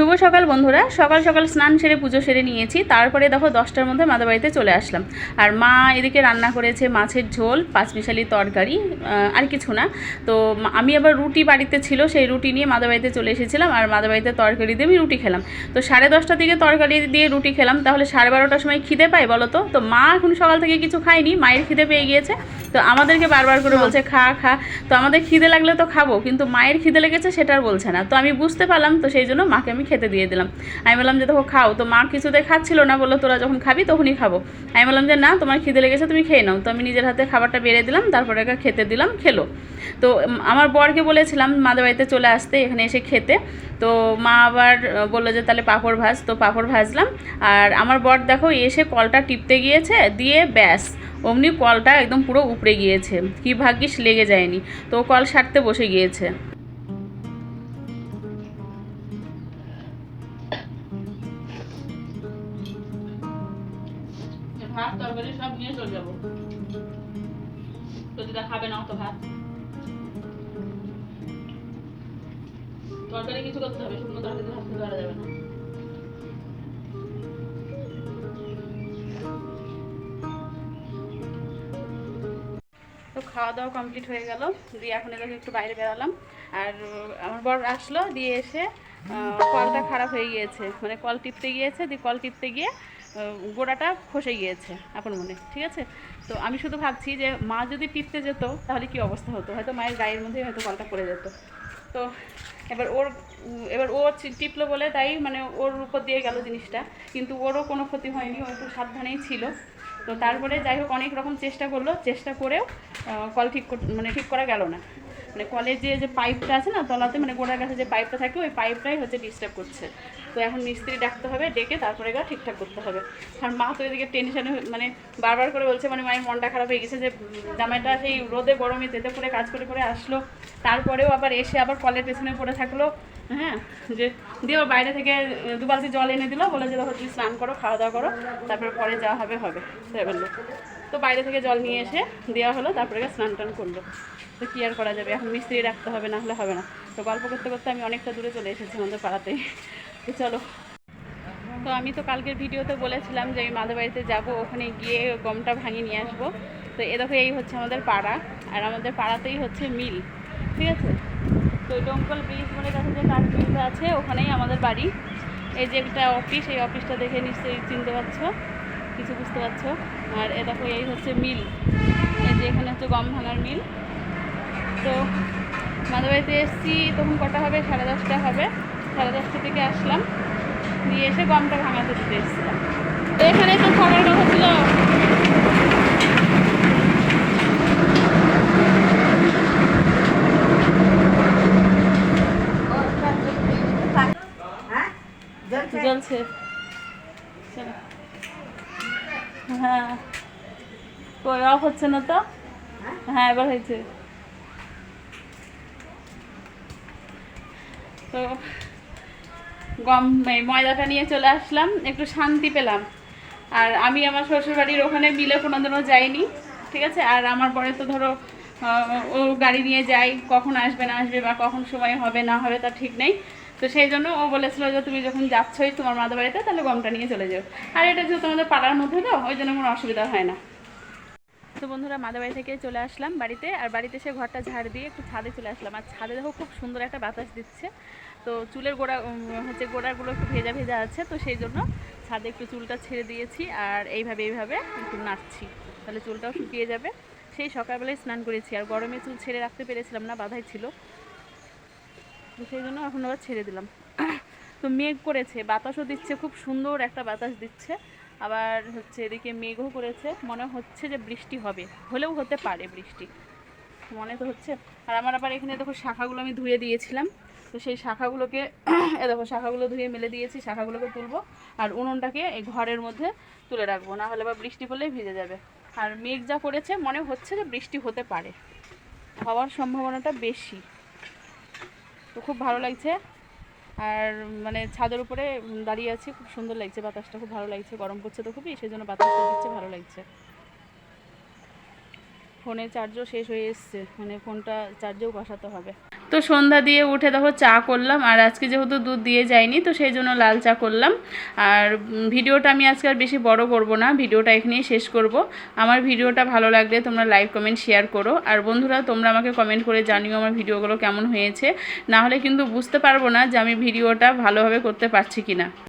শুভ সকাল বন্ধুরা। সকাল সকাল স্নান সেরে পুজো সেরে নিয়েছি। তারপরে দেখো দশটার মধ্যে মাদা বাড়িতে চলে আসলাম। আর মা এদিকে রান্না করেছে মাছের ঝোল পাঁচমিশালি তরকারি আর কিছু না। তো আমি আবার রুটি বাড়িতে ছিল সেই রুটি নিয়ে মাদা বাড়িতে চলে এসেছিলাম। আর মাদা বাড়িতে তরকারি দিয়ে আমি রুটি খেলাম। তো সাড়ে দশটা দিকে তরকারি দিয়ে রুটি খেলাম। তাহলে সাড়ে বারোটার সময় খিদে পাই বলো তো? তো মা এখন সকাল থেকে কিছু খায়নি মায়ের খিদে পেয়ে গিয়েছে। তো আমাদেরকে বারবার করে বলছে খা খা। তো আমাদের খিদে লাগলে তো খাব কিন্তু মায়ের খিদে লেগেছে সেটা আর বলছে না। তো আমি বুঝতে পারলাম তো সেই জন্য মাকে আমি খেতে দিয়ে দিলাম। আমি বললাম যে, দেখো, খাও। তো মা কিছুতে খাচ্ছিল না, বলল, তোরা যখন খাবি, তখনই খাব। আমি বললাম যে, না, তোমার খিদে লেগেছে, তুমি খেয়ে নাও। তো আমি নিজের হাতে খাবারটা বেড়ে দিলাম, তারপরে খেতে দিলাম, খেলো। তো আমার বরকে বলেছিলাম, মাদের বাড়িতে চলে আসতে, এখানে এসে খেতে। তো মা আবার বলল যে, তাহলে পাঁপড় ভাজ। তো পাঁপড় ভাজলাম। আর আমার বর, দেখো, এসে কলটা টিপতে গিয়েছে, দিয়ে ব্যাস, অমনি কলটা একদম পুরো উপড়ে গিয়েছে। কি ভাগ্যিস লেগে যায়নি। তো কল সারতে বসে গিয়েছে। ভাত, তরকারি, সব নিয়ে চলে যাব। তো দিদা খাবে না তো ভাত। তরকারি কিছু করতে হবে, শুকনো তরকারি ভাত খেতে পারা যাবে না। খাওয়া দাওয়া কমপ্লিট হয়ে গেল। দিয়ে এখন এদেরকে একটু বাইরে বেরালাম। আর আমার বর আসলো, দিয়ে এসে কলটা খারাপ হয়ে গিয়েছে। মানে কল টিপতে গিয়েছে, দিয়ে কল টিপতে গিয়ে গোড়াটা খসে গিয়েছে, আপন মনে, ঠিক আছে? তো আমি শুধু ভাবছি যে, মা যদি টিপতে যেত, তাহলে কি অবস্থা হতো? হয়তো মায়ের গায়ের মধ্যেই হয়তো কলটা পড়ে যেত। তো এবার ওর, এবার ও টিপলো বলে তাই মানে ওর উপর দিয়ে গেল জিনিসটা। কিন্তু ওরও কোনো ক্ষতি হয়নি, ও একটু সাবধানেই ছিল। তো তারপরে যাই হোক, অনেক রকম চেষ্টা করল। চেষ্টা করেও কল ঠিক মানে ঠিক করা গেল না। মানে কলের যে যে পাইপটা আছে না, তলাতে মানে গোড়ার কাছে যে পাইপটা থাকে, ওই পাইপটাই হচ্ছে ডিস্টার্ব করছে। তো এখন মিস্ত্রি ডাকতে হবে, ডেকে তারপরে গা ঠিকঠাক করতে হবে। আর মা তো এদিকে টেনশনে মানে বারবার করে বলছে মানে মায়ের মনটা খারাপ হয়ে গেছে যে, জামাইটা সেই রোদে গরমে যেতে করে কাজ করে করে আসলো। তারপরেও আবার এসে আবার কলের পেছনে পড়ে থাকল। হ্যাঁ যে দিয়ে বাইরে থেকে দু বালতি জল এনে দিল, বলে যে, দেখো তুমি স্নান করো, খাওয়া দাওয়া করো, তারপরে পরে যা হবে হবে। তাই বলল তো বাইরে থেকে জল নিয়ে এসে দেওয়া হলো, তারপরে স্নান টান করল। তো কী আর করা যাবে? এখন মিস্ত্রি রাখতে হবে, না হলে হবে না। তো গল্প করতে করতে আমি অনেকটা দূরে চলে এসেছি আমাদের পাড়াতেই। তো চলো। তো আমি তো কালকের ভিডিওতে বলেছিলাম যে আমি মাদের বাড়িতে যাব, ওখানে গিয়ে গমটা ভাঙিয়ে নিয়ে আসব। তো এ দেখো, এই হচ্ছে আমাদের পাড়া, আর আমাদের পাড়াতেই হচ্ছে মিল, ঠিক আছে? তো ওই ডঙ্কল ব্রিজ বলে কাছে যে কাঠ মিলটা আছে, ওখানেই আমাদের বাড়ি। এই যে একটা অফিস এই অফিসটা দেখে নিশ্চয়ই চিনতে পারছ। কিছু বুঝতে পারছ। আর এ দেখো এই হচ্ছে মিল। এই যে এখানে হচ্ছে গম ভাঙার মিল। তো মাদের বাড়িতে এসেছি তখন কটা হবে? সাড়ে দশটা হবে। সাড়ে দশটা থেকে আসলাম। দিয়ে এসে গমটা ভাঙাতে দিতে এসেছিলাম। তো এখানে তো থাকার কথা ছিল। জ্বলছে চলো। হ্যাঁ। অফ হচ্ছে না তো? হ্যাঁ এবার হয়েছে। তো গম ময়দাটা নিয়ে চলে আসলাম, একটু শান্তি পেলাম। আর আমি আমার শ্বশুরবাড়ির ওখানে মিলে কোনোদিনও যাইনি, ঠিক আছে? আর আমার পরে তো ধরো ও গাড়ি নিয়ে যাই কখন আসবে না আসবে বা কখন সময় হবে না হবে তা ঠিক নেই। তো সেই জন্য ও বলেছিল যে তুমি যখন যাচ্ছই তোমার মাদের বাড়িতে, তাহলে গমটা নিয়ে চলে যাও। আর এটা যেহেতু তোমাদের পাড়ার মধ্যে তো, ওই জন্য কোনো অসুবিধা হয় না। তো বন্ধুরা, মাদার বাড়ি থেকে চলে আসলাম বাড়িতে, আর বাড়িতে এসে ঘরটা ঝাড় দিয়ে একটু ছাদে চলে আসলাম। আর ছাদে দেখো খুব সুন্দর একটা বাতাস দিচ্ছে। তো চুলের গোড়া হচ্ছে গোড়াগুলো একটু ভেজা ভেজা আছে, তো সেই জন্য ছাদে একটু চুলটা ছেড়ে দিয়েছি, আর এইভাবে এইভাবে একটু নাড়ছি। তাহলে চুলটাও শুকিয়ে যাবে। সেই সকালবেলায় স্নান করেছি, আর গরমে চুল ছেড়ে রাখতে পেরেছিলাম না, বাধাই ছিল। তো সেই জন্য এখন আবার ছেড়ে দিলাম। তো মেঘ করেছে, বাতাসও দিচ্ছে, খুব সুন্দর একটা বাতাস দিচ্ছে। আবার হচ্ছে এদিকে মেঘও করেছে, মনে হচ্ছে যে বৃষ্টি হবে, হলেও হতে পারে বৃষ্টি। মনে তো হচ্ছে। আর আমার আবার এখানে দেখো শাখাগুলো আমি ধুয়ে দিয়েছিলাম। তো সেই শাখাগুলোকে, এ দেখো শাখাগুলো ধুয়ে মেলে দিয়েছি, শাখাগুলোকে তুলবো। আর উনুনটাকে এই ঘরের মধ্যে তুলে রাখব, না হলে বা বৃষ্টি পড়লেই ভিজে যাবে। আর মেঘ যা করেছে, মনে হচ্ছে যে বৃষ্টি হতে পারে। হওয়ার সম্ভাবনাটা বেশি। তো খুব ভালো লাগছে। আর মানে ছাদের উপরে দাঁড়িয়ে আছি, খুব সুন্দর লাগছে বাতাসটা, খুব ভালো লাগছে, গরম পড়ছে তো খুবই সেই জন্য বাতাসটা দিচ্ছে, ভালো লাগছে। ফোনে চার্জও শেষ হয়ে এসছে মানে ফোনটা চার্জেও বসাতে হবে। তো সন্ধ্যা দিয়ে উঠে দেখো চা করলাম, আর আজকে যেহেতু দুধ দিয়ে যায়নি, তো সেই জন্য লাল চা করলাম। আর ভিডিওটা আমি আজকে আর বেশি বড় করব না, ভিডিওটা এখানেই শেষ করব। আমার ভিডিওটা ভালো লাগলে তোমরা লাইক, কমেন্ট, শেয়ার করো। আর বন্ধুরা, তোমরা আমাকে কমেন্ট করে জানিও আমার ভিডিওগুলো কেমন হয়েছে। না হলে কিন্তু বুঝতে পারব না যে আমি ভিডিওটা ভালোভাবে করতে পারছি কি না